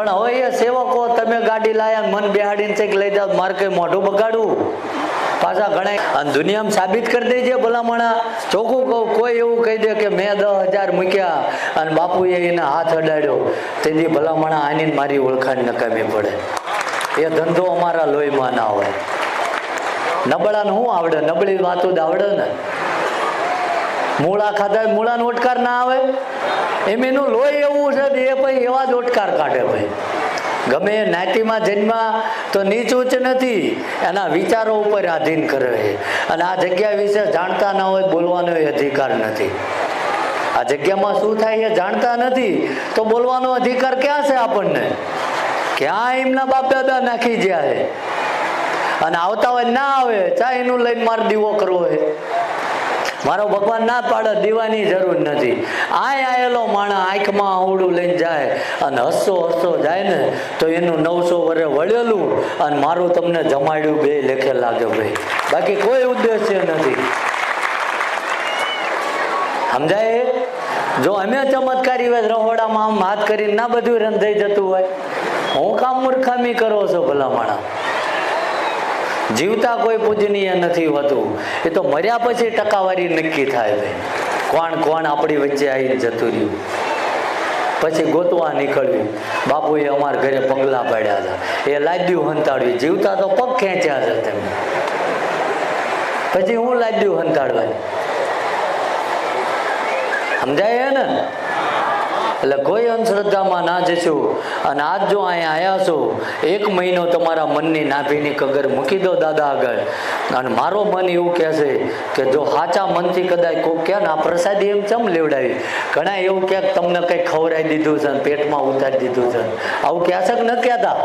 પણ હવે એ સેવકો, તમે ગાડી લાયા, મન બેહાડીને ચેક લઈ જાઓ, મારે કઈ મોઢું બગાડવું. પાછા ઘણા અને દુનિયામાં સાબિત કરી દેજે ભલામણા. ચોખ્ખું કહું, કોઈ એવું કહી દે કે મેં દસ હજાર મૂક્યા અને બાપુએ એને હાથ અડાડ્યો. તેથી ભલામણા આની મારી ઓળખાણ નકામી પડે. એ ધંધો અમારા લોહીમાં ના હોય. નબળાને શું આવડે? નબળી વાતો આવડે ને. મૂળા ખાધા મૂળાનો ઓટકાર ના આવે. એમ એનું લોહી એવું છે એ ભાઈ એવા જ ઓટકાર કાઢે ભાઈ. ગમે એ નાતીમાં જન્મા તો નીચ ઉચ્ચ નથી, એના વિચારો ઉપર આધીન કરે છે. અને આ જગ્યા વિશે જાણતા ના હોય, બોલવાનો અધિકાર નથી. આ જગ્યામાં શું થાય એ જાણતા નથી, તો બોલવાનો અધિકાર ક્યાં છે આપણને? ક્યાં એમના બાપ દાદા નાખી ગયા છે? અને આવતા હોય, ના આવે ચા એનું લઈને મારે દીવો કરવો છે. મારો ભગવાન ના પાડે, દીવાની જરૂર નથી. આય આયેલો માણા આંખમાં આવડું લઈને જાય અને હસતો હસતો જાય ને, તો એનું નવસો વરે વળેલું અને મારું તમને જમાડ્યું બે લેખે લાગે ભાઈ. બાકી કોઈ ઉદ્દેશ્ય નથી. સમજાય? જો અમે ચમત્કારી હોય, રહોડામાં આમ હાથ કરીને ના બધું રંધાઈ જતું હોય. હું કામ મૂર્ખામી કરો છો ભલા માણા જીવતા કોઈ પૂજનીય નથી હોતું. એ તો મર્યા પછી ટકાવારી નક્કી થાય કોણ કોણ આપણી વચ્ચે આવીને જતું રહ્યું? પછી ગોતવા નીકળ્યું. બાપુએ અમારા ઘરે પગલા પાડ્યા હતા. એ લાદ્યું હંતાડ્યું. જીવતા તો પગ ખેંચ્યા છે તેમને પછી હું લાદ્યું હંતાડવાની સમજાય ને? એટલે કોઈ અંધશ્રદ્ધામાં ના જશો અને આજ જો અહીંયા આવ્યા છો, એક મહિનો તમારા મનની નાભીની કગર મૂકી દો દાદા આગળ. અને મારો મન એવું કહેશે કે જો સાચા મનથી કદાચ કોક કહે ને, આ પ્રસાદી એમ ચમ લેવડાવી? ઘણા એવું કહે તમને કંઈક ખવડાવી દીધું છે પેટમાં ઉતારી દીધું છે. આવું કહે છે કે ન કહેતા?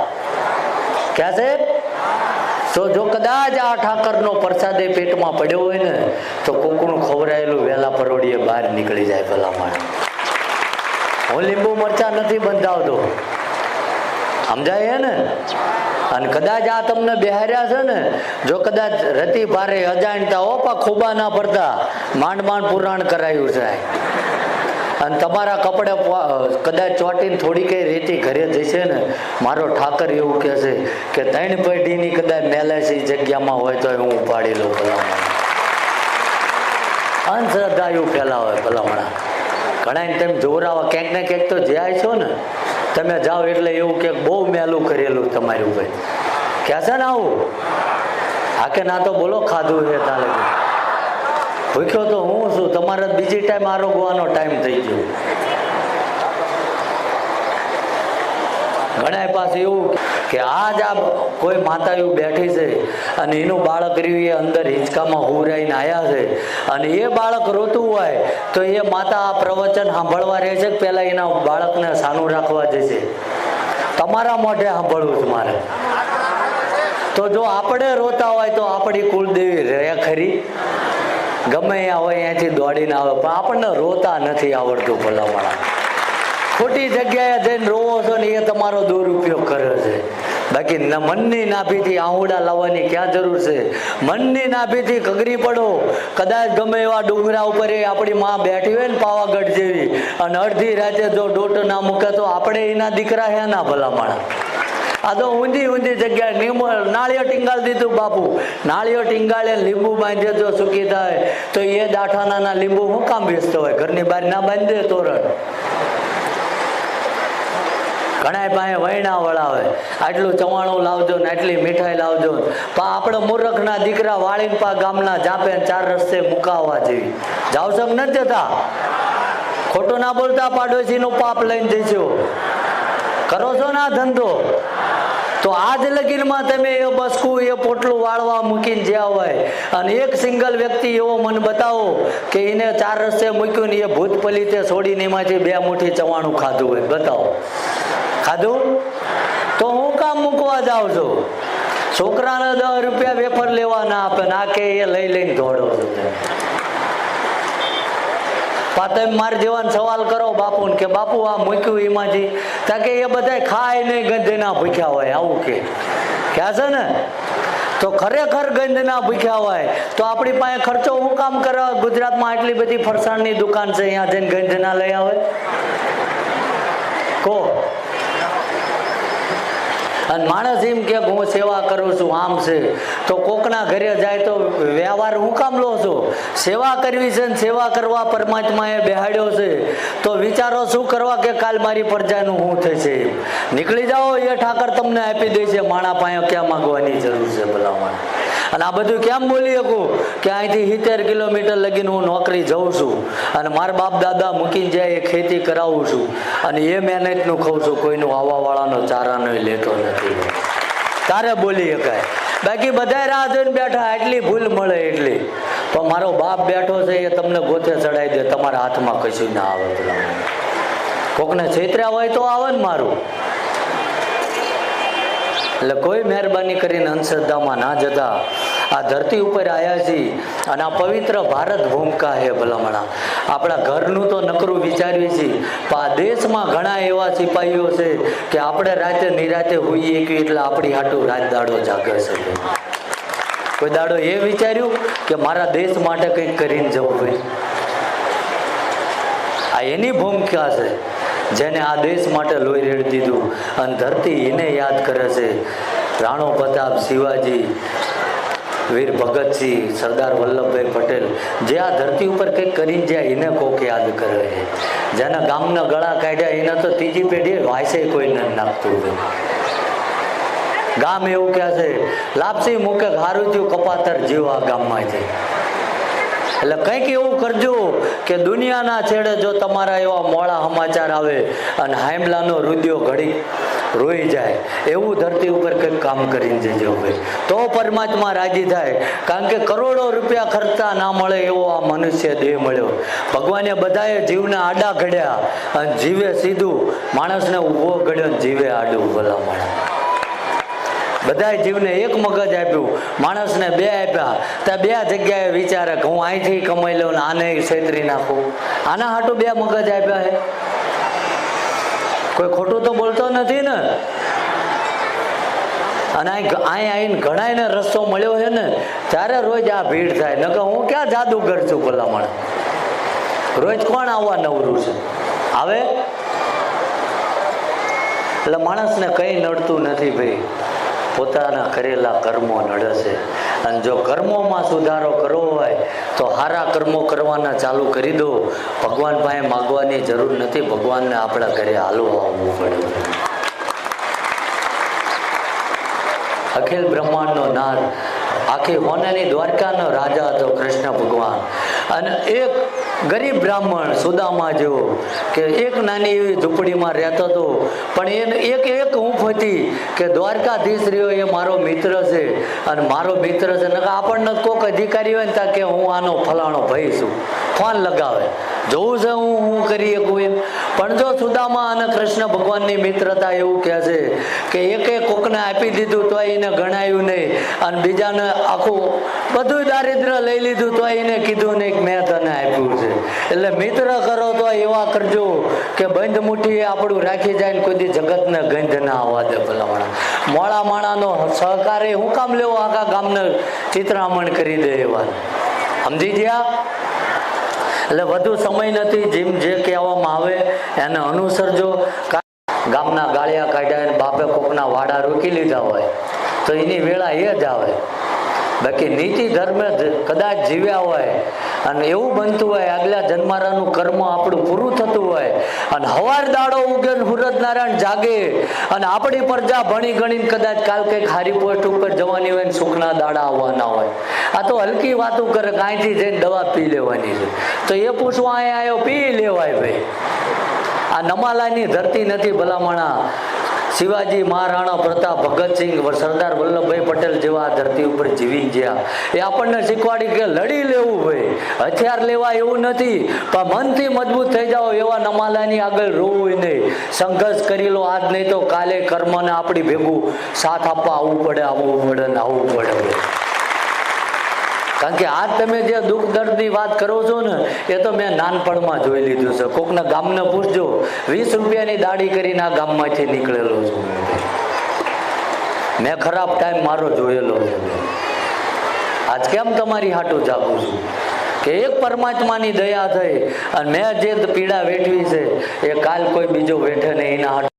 કહે છે? તો જો કદાચ આ ઠાકરનો પ્રસાદ એ પેટમાં પડ્યો હોય ને, તો કોકનું ખવડાયેલું વહેલા પરોડીએ બહાર નીકળી જાય ભલા માણસ હું લીંબુ મરચા નથી બંધાવતો. સમજાય ને? અને કદાચ આ તમને બિહાર્યા છે ને, જો કદાચ રતિ ભારે અજાણતા ઓપા ખોબા ના પડતા માંડ માંડ પુરાણ કરાયું છે અને તમારા કપડે કદાચ ચોટીને થોડી કઈ રેતી ઘરે જશે ને, મારો ઠાકર એવું કહે છે કે ત્રણ પેઢીની કદાચ મેલાસી જગ્યામાં હોય તો હું ઉપાડી લઉં ભલામણ. અંધશ્રદ્ધા એવું ફેલાવે ભલામણા. ઘણા તેમ જોરાવા ક્યાંક ને ક્યાંક તો જાય છો ને, તમે જાઓ એટલે એવું કે બહુ મેલું કરેલું તમારી ઉપર. છે ને આવું? હા કે ના તો બોલો ખાધું છે તાલે. ભૂખ્યો તો હું છું, તમારે બીજી ટાઈમ આરોગવાનો ટાઈમ થઈ ગયો. ઘણા પાસે એવું કે આજ આ કોઈ માતા એવું બેઠી છે અને એનું બાળક રહ્યું એ અંદર હિંચકામાં હુરાઈને આવ્યા છે અને એ બાળક રોતું હોય તો એ માતા આ પ્રવચન સાંભળવા રહે છે પહેલાં એના બાળકને સાનું રાખવા જશે? તમારા મોઢે સાંભળવું છે મારે. તો જો આપણે રોતા હોય તો આપણી કુળદેવી રહે ખરી. ગમે ત્યાં હોય અહીંયાથી દોડીને આવે, પણ આપણને રોતા નથી આવડતું ભલામણા. ખોટી જગ્યાએ જઈને રોવો છો ને એ તમારો દુરુપયોગ કર્યો છે. બાકી મનની નાભીથી આહુડા લાવવાની ક્યાં જરૂર છે? મનની નાભીથી કગરી પડો. કદાચ ગમે એવા ડુંગરા ઉપર એ આપણી માં બેઠી હોય ને પાવાગઢ જેવી અને અડધી રાતે જો ડોટ ના મૂકે તો આપણે એના દીકરા હે ના ભલામણા? આ તો ઊંધી ઊંધી જગ્યાએ લીંબુ નાળિયો ટીંગાળ દીધું બાપુ. નાળિયો ટીંગાળે લીંબુ બાંધે જો સુકી થાય, તો એ દાઠાના લીંબુ હું કામ બેસતો હોય? ઘરની બહાર ના બાંધે તોરણ. ઘણા પાસે વૈણા વળાવે આટલું ચવાણું લાવજો ને આટલી મીઠાઈ લાવજો પા પણ આપણે મૂર્ખના દીકરા વાળીને પા ગામના જાપે ચાર રસ્તે મુકાવવા જેવી. જાવ સમ નથી જતા? ખોટું ના બોલતા પાડોશીનું પાપ લઈને જઈશો. કરો છો ને આ ધંધો? તો આજ લગીનમાં તમે એ બસકું, એ પોટલું વાળવા મૂકીને જ્યાં હોય. અને એક સિંગલ વ્યક્તિ એવો મને બતાવો કે એને ચાર રસ્તે મૂક્યું ને એ ભૂત પલીતે છોડીને એમાંથી બે મુઠ્ઠી ચવાણું ખાધું હોય. બતાવો. ખાધું? તો હું કામ મૂકવા જાઉં છું. છોકરાને દસ રૂપિયા વેફર લેવા ના આપે, ને આ કે એ લઈ લઈને દોડો છો. તમે. પા તમે જેવાને સવાલ કરો બાપુને કે, બાપુ, આ મૂક્યું એમાંથી ત્યાં કે, એ બધા ખાય નહીં, ગંધના ભૂખ્યા હોય. આવું કે. ક્યાં છે ને? તો ખરેખર ગંધના ભૂખ્યા હોય, તો આપણી પાસે ખર્ચો હું કામ કરે ગુજરાતમાં આટલી બધી ફરસાણની દુકાન છે, અહીંયા જઈને ગંધના લઈ આવે? કો? અને માણસ એમ કે હું સેવા કરું છું, આમ છે. તો કોકના ઘરે જાય તો વ્યવહાર હું કામ લો છો? સેવા કરવી છે ને સેવા કરવા પરમાત્માએ બેહાડ્યો છે. તો વિચારો શું કરવા કે કાલ મારી પ્રજાનું શું થશે? નીકળી જાઓ એ ઠાકર તમને આપી દે છે. માણા પાસે ક્યાં માગવાની જરૂર છે ભલામણ? અને આ બધું કેમ બોલી શકું કે અહીંથી સિત્તેર કિલોમીટર લગીને હું નોકરી જઉં છું અને મારા બાપ દાદા મૂકીને જાય એ ખેતી કરાવું છું. અને એ મહેનતનું ખાઉં છું. કોઈનું આવાવાળાનો ચારાનો લેતો નથી. તારે બોલી શકાય. બાકી બધા રાહ જોઈને બેઠા એટલી ભૂલ મળે એટલી. પણ મારો બાપ બેઠો છે એ તમને ગોથે ચડાવી દે, તમારા હાથમાં કશું ના આવે પેલા કોકને છેતર્યા હોય તો આવે ને મારું. એટલે કોઈ મહેરબાની કરીને અંધશ્રદ્ધામાં ના જતા. આ ધરતી ઉપર આવ્યા છીએ અને આ પવિત્ર ભારત ભૂમિકા હે ભલામણા. આપણા ઘરનું તો નકરું વિચારીએ છીએ પણ આ દેશમાં ઘણા એવા સિપાહીઓ છે કે આપણે રાતે નિરાતે હોઈએ કે એટલે આપણી હાટું રાત દાડો જાગે છે. કોઈ દાડો એ વિચાર્યું કે મારા દેશ માટે કંઈક કરીને જવું હોય? આ એની ભૂમિકા છે, જેને આ દેશ માટે લોહી રેડી દીધું. અને ધરતી એને યાદ કરે છે. રાણો પ્રતાપ શિવાજી વીર ભગતસિંહ, સરદાર વલ્લભભાઈ પટેલ, જે આ ધરતી ઉપર કંઈક કરી જાય એને કોક યાદ કરે છે. જેના ગામના ગળા કાઢ્યા, એને તો ત્રીજી પેઢી વાયસે કોઈને નાખતું હોય. ગામ એવું કહે છે, લાપસી મૂકે, હારું થયું, કપાતર જીવ આ ગામમાં છે એટલે કંઈક એવું કરજો કે દુનિયાના છેડે જો તમારા એવા મોળા સમાચાર આવે અને હાઈમલાનો રુદિયો ઘડી રોઈ જાય, એવું ધરતી ઉપર કંઈક કામ કરીને જજો ભાઈ. તો પરમાત્મા રાજી થાય. કારણ કે કરોડો રૂપિયા ખર્ચા ના મળે એવો આ મનુષ્ય દેહ મળ્યો. ભગવાને બધાએ જીવને આડા ઘડ્યા અને જીવે સીધું. માણસને ઊભો ઘડ્યો જીવે આડું ભલામણ બધાય જીવને એક મગજ આપ્યું. માણસને બે આપ્યા. ત્યાં બે જગ્યાએ વિચારે કે હું અહીંથી કમાઈ લઉં ને આને છેતરી નાખું. આના હાટું બે મગજ આપ્યા હે. કોઈ ખોટું તો બોલતો નથી ને. અને અહીં આવીને ઘણાયને રસ્તો મળ્યો છે ને, ત્યારે રોજ આ ભીડ થાય. નકર હું ક્યાં જાદુગર છું ભલામણ? રોજ કોણ આવવા નવરું છે? આવે? એટલે માણસને કંઈ નડતું નથી ભાઈ. પોતાના કરેલા કર્મો નડે છે અને જો કર્મોમાં સુધારો કરવો હોય, તો સારા કર્મો કરવાના ચાલુ કરી દો. ભગવાન પાસે માગવાની જરૂર નથી. ભગવાનને આપણા ઘરે હાલો આવવું પડે. અખિલ બ્રહ્માંડનો નાથ આખી હોનાની દ્વારકાનો રાજા હતો કૃષ્ણ ભગવાન. અને એક ગરીબ બ્રાહ્મણ, સુદામા જેવો, કે એક નાની એવી ઝૂંપડીમાં રહેતો હતો. પણ એને એક એક ઊંફ હતી કે દ્વારકાધીશ રહ્યો, એ મારો મિત્ર છે. અને મારો મિત્ર છે. આપણને કોઈક અધિકારી હોય ને ત્યાં કે હું આનો ફલાણો ભાઈ છું. ફોન લગાવે. જોવું છે હું હું કરી શકું એમ પણ જો સુદામા અને કૃષ્ણ ભગવાનની મિત્રતા એવું કહે છે કે એક કોકને આપી દીધું તો એને ગણાયું નહીં. અને બીજાને આખું બધું દારિદ્ર્ય લઈ લીધું તો એને કીધું નહીં મેં તને આપ્યું છે. એટલે મિત્ર કરો તો એવા કરજો કે બંધ મુઠ્ઠી આપણું રાખી જાય ને કોઈ જગતને ગંધ ના આવવા દે ભલામણા. મોડા માણાનો સહકાર હું કામ લેવો? આખા ગામને ચિત્રામણ કરી દે એવા. સમજી ગયા? એટલે વધુ સમય નથી, જેમ જે કહેવામાં આવે, એને અનુસરજો. ગામના ગાળિયા કાઢ્યા બાપે કોકના વાડા રોકી લીધા હોય, તો એની વેળા એ જ આવે. બાકી નીતિ ધર્મ કદાચ જીવ્યા હોય અને એવું બનતું હોય આગલા જન્મારાનું કર્મ આપણું પૂરું થતું હોય અને હવાર દાડો ઉગે હુરત નારાયણ જાગે અને આપણી પ્રજા ભણી ગણીને કદાચ કાલ કંઈક હારી પોસ્ટ ઉપર જવાની હોય સુખના દાડા આવવાના હોય. આ તો હલકી વાતો કરે કાંઈથી જઈને દવા પી લેવાની છે. તો એ પૂછવા અહીંયા આવ્યો, પી લેવાય ભાઈ. આ નમાલાની ધરતી નથી ભલામણા. શિવાજી મહારાણા પ્રતાપ ભગતસિંહ સરદાર વલ્લભભાઈ પટેલ જેવા ધરતી ઉપર જીવી ગયા. એ આપણને શીખવાડી કે લડી લેવું ભાઈ. હથિયાર લેવા એવું નથી, પણ મનથી મજબૂત થઈ જાઓ એવા નમાલાની આગળ રોવું નહીં. સંઘર્ષ કરી લો આજ નહીં તો કાલે કર્મને આપણી ભેગું સાથ આપવા આવવું પડે આવવું પડે આવવું પડે. કારણ કે આ તમે જે દુઃખ દર્દની વાત કરો છો ને, એ તો મેં નાનપણમાં જોઈ લીધું છે. કોકના ગામને પૂછજો, વીસ રૂપિયાની દાડી કરીને આ ગામમાંથી નીકળેલો છું. મેં ખરાબ ટાઈમ મારો જોયેલો આજ કેમ તમારી હાટું જાગું છું? કે એક પરમાત્માની દયા થઈ અને મેં જે પીડા વેઠવી છે, એ કાલ કોઈ બીજો વેઠે નહીં, એના